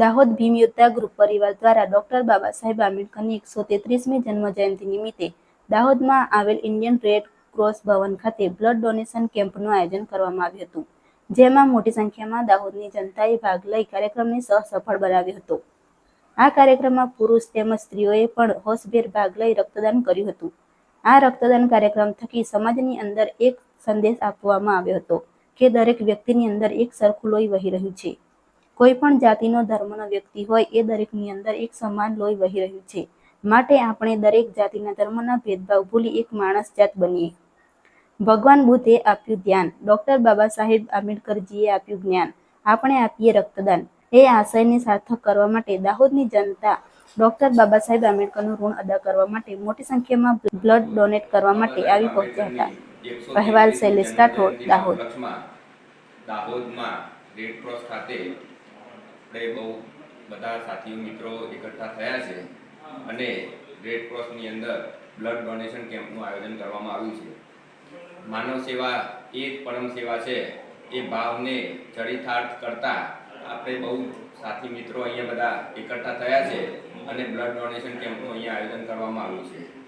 દાહોદ ભીમ યોદ્ધા ગ્રુપ પરિવાર દ્વારા ડોક્ટર બાબા સાહેબ આંબેડકરની એકસો તેત્રીસમી જન્મજયંતિ નિમિત્તે દાહોદમાં આવેલ ઇન્ડિયન રેડ ક્રોસ ભવન ખાતે બ્લડ ડોનેશન કેમ્પનું આયોજન કરવામાં આવ્યું હતું, જેમાં મોટી સંખ્યામાં દાહોદની જનતાએ ભાગ લઈ કાર્યક્રમને સફળ બનાવ્યો હતો. આ કાર્યક્રમમાં પુરુષ તેમજ સ્ત્રીઓએ પણ હોશભેર ભાગ લઈ રક્તદાન કર્યું હતું. આ રક્તદાન કાર્યક્રમ થકી સમાજની અંદર એક સંદેશ આપવામાં આવ્યો હતો કે દરેક વ્યક્તિની અંદર એક સરખું લોહી વહી રહ્યું છે. કોઈ પણ જાતિનો ધર્મનો વ્યક્તિ હોય એ દરેકની અંદર એક સમાન લોહી વહી રહ્યું છે. માટે આપણે દરેક જાતિના ધર્મના ભેદભાવ ભૂલી એક માણસ જાત બનીએ. ભગવાન બુદ્ધે આપ્યું ધ્યાન. ડોક્ટર બાબા સાહેબ આંબેડકરજીએ આપ્યું જ્ઞાન. આપણે આપીએ રક્તદાન. એ આશયને સાર્થક કરવા માટે દાહોદની જનતા ડોક્ટર બાબા સાહેબ આંબેડકરનું ઋણ અદા કરવા માટે મોટી સંખ્યામાં બ્લડ ડોનેટ કરવા માટે આવી પહોંચ્યા હતા. અહેવાલ શૈલેષ રાઠોડ, દાહોદ. દાહોદમાં રેડ ક્રોસ ખાતે આપણે બહુ બધા સાથીઓ, મિત્રો એકઠા થયા છે અને રેડ ક્રોસની અંદર બ્લડ ડોનેશન કેમ્પનું આયોજન કરવામાં આવ્યું છે. માનવ સેવા એ જ પરમ સેવા છે. એ ભાવને ચરિતાર્થ કરતા આપણે બહુ સાથી મિત્રો અહીંયા બધા એકઠા થયા છે અને બ્લડ ડોનેશન કેમ્પનું અહીંયા આયોજન કરવામાં આવ્યું છે.